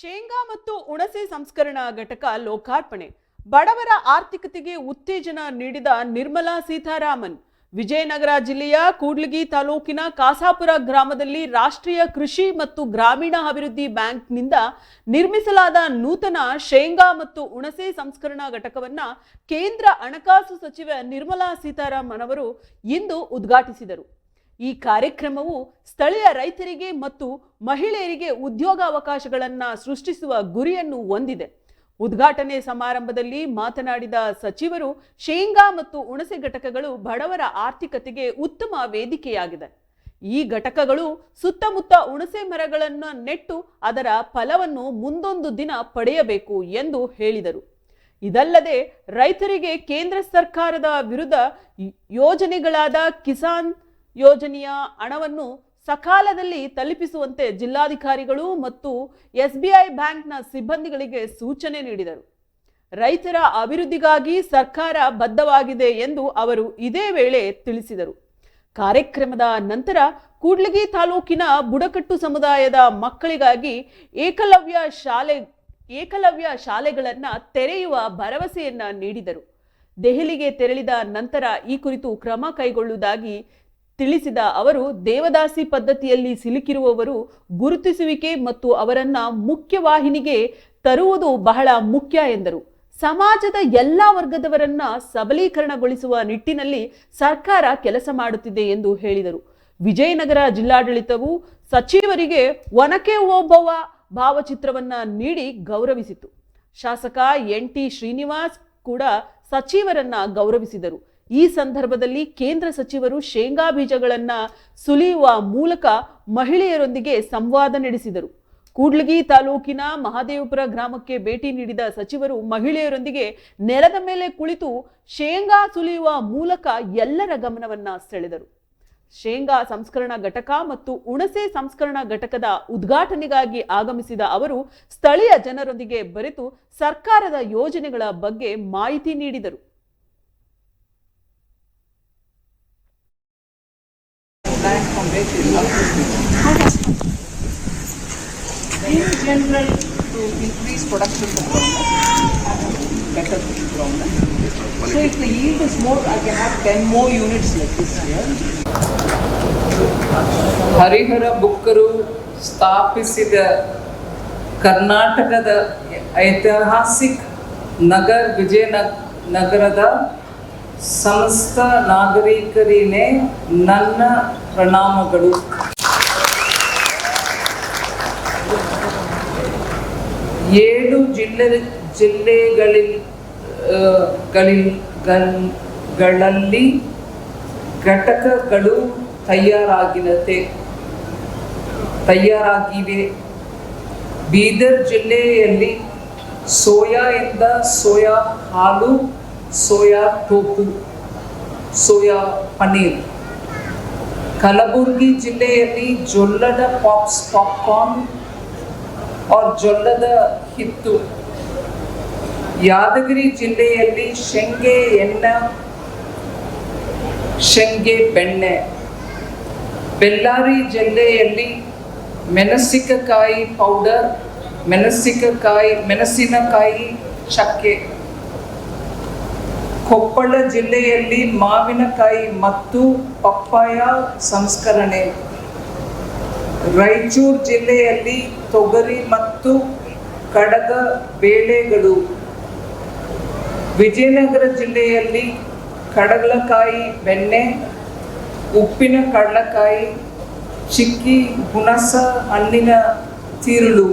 ಶೇಂಗಾ ಮತ್ತು ಉಣಸೆ ಸಂಸ್ಕರಣಾ ಘಟಕ ಲೋಕಾರ್ಪಣೆ. ಬಡವರ ಆರ್ಥಿಕತೆಗೆ ಉತ್ತೇಜನ ನೀಡಿದ ನಿರ್ಮಲಾ ಸೀತಾರಾಮನ್. ವಿಜಯನಗರ ಜಿಲ್ಲೆಯ ಕೂಡ್ಲಿಗಿ ತಾಲೂಕಿನ ಕಾಸಾಪುರ ಗ್ರಾಮದಲ್ಲಿ ರಾಷ್ಟ್ರೀಯ ಕೃಷಿ ಮತ್ತು ಗ್ರಾಮೀಣ ಅಭಿವೃದ್ಧಿ ಬ್ಯಾಂಕ್ನಿಂದ ನಿರ್ಮಿಸಲಾದ ನೂತನ ಶೇಂಗಾ ಮತ್ತು ಉಣಸೆ ಸಂಸ್ಕರಣಾ ಘಟಕವನ್ನು ಕೇಂದ್ರ ಹಣಕಾಸು ಸಚಿವ ನಿರ್ಮಲಾ ಸೀತಾರಾಮನ್ ಅವರು ಇಂದು ಉದ್ಘಾಟಿಸಿದರು. ಈ ಕಾರ್ಯಕ್ರಮವು ಸ್ಥಳೀಯ ರೈತರಿಗೆ ಮತ್ತು ಮಹಿಳೆಯರಿಗೆ ಉದ್ಯೋಗಾವಕಾಶಗಳನ್ನ ಸೃಷ್ಟಿಸುವ ಗುರಿಯನ್ನು ಹೊಂದಿದೆ. ಉದ್ಘಾಟನೆ ಸಮಾರಂಭದಲ್ಲಿ ಮಾತನಾಡಿದ ಸಚಿವರು, ಶೇಂಗಾ ಮತ್ತು ಹುಣಸೆ ಘಟಕಗಳು ಬಡವರ ಆರ್ಥಿಕತೆಗೆ ಉತ್ತಮ ವೇದಿಕೆಯಾಗಿದೆ. ಈ ಘಟಕಗಳು ಸುತ್ತಮುತ್ತ ಹುಣಸೆ ಮರಗಳನ್ನು ನೆಟ್ಟು ಅದರ ಫಲವನ್ನು ಮುಂದೊಂದು ದಿನ ಪಡೆಯಬೇಕು ಎಂದು ಹೇಳಿದರು. ಇದಲ್ಲದೆ ರೈತರಿಗೆ ಕೇಂದ್ರ ಸರ್ಕಾರದ ವಿರುದ್ಧ ಯೋಜನೆಗಳಾದ ಕಿಸಾನ್ ಯೋಜನೆಯ ಹಣವನ್ನು ಸಕಾಲದಲ್ಲಿ ತಲುಪಿಸುವಂತೆ ಜಿಲ್ಲಾಧಿಕಾರಿಗಳು ಮತ್ತು ಎಸ್ಬಿಐ ಬ್ಯಾಂಕ್ನ ಸಿಬ್ಬಂದಿಗಳಿಗೆ ಸೂಚನೆ ನೀಡಿದರು. ರೈತರ ಅಭಿವೃದ್ಧಿಗಾಗಿ ಸರ್ಕಾರ ಬದ್ಧವಾಗಿದೆ ಎಂದು ಅವರು ಇದೇ ವೇಳೆ ತಿಳಿಸಿದರು. ಕಾರ್ಯಕ್ರಮದ ನಂತರ ಕೂಡ್ಲಿಗಿ ತಾಲೂಕಿನ ಬುಡಕಟ್ಟು ಸಮುದಾಯದ ಮಕ್ಕಳಿಗಾಗಿ ಏಕಲವ್ಯ ಶಾಲೆ, ಏಕಲವ್ಯ ಶಾಲೆಗಳನ್ನು ತೆರೆಯುವ ಭರವಸೆಯನ್ನ ನೀಡಿದರು. ದೆಹಲಿಗೆ ತೆರಳಿದ ನಂತರ ಈ ಕುರಿತು ಕ್ರಮ ಕೈಗೊಳ್ಳುವುದಾಗಿ ತಿಳಿಸಿದ ಅವರು, ದೇವದಾಸಿ ಪದ್ಧತಿಯಲ್ಲಿ ಸಿಲುಕಿರುವವರು ಗುರುತಿಸುವಿಕೆ ಮತ್ತು ಅವರನ್ನ ಮುಖ್ಯವಾಹಿನಿಗೆ ತರುವುದು ಬಹಳ ಮುಖ್ಯ ಎಂದರು. ಸಮಾಜದ ಎಲ್ಲ ವರ್ಗದವರನ್ನ ಸಬಲೀಕರಣಗೊಳಿಸುವ ನಿಟ್ಟಿನಲ್ಲಿ ಸರ್ಕಾರ ಕೆಲಸ ಮಾಡುತ್ತಿದೆ ಎಂದು ಹೇಳಿದರು. ವಿಜಯನಗರ ಜಿಲ್ಲಾಡಳಿತವು ಸಚಿವರಿಗೆ ಒನಕೆ ಓಬವ್ವ ಭಾವಚಿತ್ರವನ್ನ ನೀಡಿ ಗೌರವಿಸಿತು. ಶಾಸಕ ಎನ್ ಟಿ ಶ್ರೀನಿವಾಸ್ ಕೂಡ ಸಚಿವರನ್ನ ಗೌರವಿಸಿದರು. ಈ ಸಂದರ್ಭದಲ್ಲಿ ಕೇಂದ್ರ ಸಚಿವರು ಶೇಂಗಾ ಬೀಜಗಳನ್ನು ಸುಲಿಯುವ ಮೂಲಕ ಮಹಿಳೆಯರೊಂದಿಗೆ ಸಂವಾದ ನಡೆಸಿದರು. ಕೂಡ್ಲಗಿ ತಾಲೂಕಿನ ಮಹಾದೇವಪುರ ಗ್ರಾಮಕ್ಕೆ ಭೇಟಿ ನೀಡಿದ ಸಚಿವರು ಮಹಿಳೆಯರೊಂದಿಗೆ ನೆಲದ ಮೇಲೆ ಕುಳಿತು ಶೇಂಗಾ ಸುಲಿಯುವ ಮೂಲಕ ಎಲ್ಲರ ಗಮನವನ್ನ ಸೆಳೆದರು. ಶೇಂಗಾ ಸಂಸ್ಕರಣಾ ಘಟಕ ಮತ್ತು ಉಣಸೆ ಸಂಸ್ಕರಣಾ ಘಟಕದ ಉದ್ಘಾಟನೆಗಾಗಿ ಆಗಮಿಸಿದ ಅವರು ಸ್ಥಳೀಯ ಜನರೊಂದಿಗೆ ಬರೆತು ಸರ್ಕಾರದ ಯೋಜನೆಗಳ ಬಗ್ಗೆ ಮಾಹಿತಿ ನೀಡಿದರು. In general, to increase production better ground. So if the yield is more, I can have 10 more units like this. Harihara ಬುಕ್ಕರು ಸ್ಥಾಪಿಸಿದ ಕರ್ನಾಟಕದ ಐತಿಹಾಸಿಕ ನಗರ ವಿಜಯನಗ ನಗರದ ಸಮಸ್ತ ನಾಗರಿಕರಿನೇ ನನ್ನ ಪ್ರಣಾಮಗಳು. ಏಳು ಜಿಲ್ಲೆ ಜಿಲ್ಲೆಗಳಲ್ಲಿ ಘಟಕಗಳು ತಯಾರಾಗಿರತೆ ತಯಾರಾಗಿವೆ. ಬೀದರ್ ಜಿಲ್ಲೆಯಲ್ಲಿ ಸೋಯಾದಿಂದ ಸೋಯಾ ಹಾಲು soya tofu soya paneer. Kalaburagi ಜಿಲ್ಲೆಯಲ್ಲಿ ಜೊಲ್ಲದ ಪಾಪ್ಸ್ ಪಾಪ್ಕಾರ್ನ್ ಆರ್ ಜೊಲ್ಲದ ಹಿತ್ತು. ಯಾದಗಿರಿ ಜಿಲ್ಲೆಯಲ್ಲಿ ಶೆಂಗೆ ಎಣ್ಣೆ, ಶೆಂಗೆ ಬೆಣ್ಣೆ. ಬೆಳ್ಳಾರಿ ಜಿಲ್ಲೆಯಲ್ಲಿ ಮೆಣಸಿನಕಾಯಿ ಪೌಡರ್ ಮೆಣಸಿನಕಾಯಿ ಮೆಣಸಿನಕಾಯಿ ಚಕ್ಕೆ. ಕೊಪ್ಪಳ ಜಿಲ್ಲೆಯಲ್ಲಿ ಮಾವಿನಕಾಯಿ ಮತ್ತು ಪಪ್ಪಾಯ ಸಂಸ್ಕರಣೆ. ರಾಯಚೂರು ಜಿಲ್ಲೆಯಲ್ಲಿ ತೊಗರಿ ಮತ್ತು ಕಡಗ ಬೇಳೆಗಳು. ವಿಜಯನಗರ ಜಿಲ್ಲೆಯಲ್ಲಿ ಕಡಲಕಾಯಿ ಬೆಣ್ಣೆ, ಉಪ್ಪಿನ ಕಡಲಕಾಯಿ, ಚಿಕ್ಕಿ, ಹುಣಸ, ಹಣ್ಣಿನ ತಿರುಳು.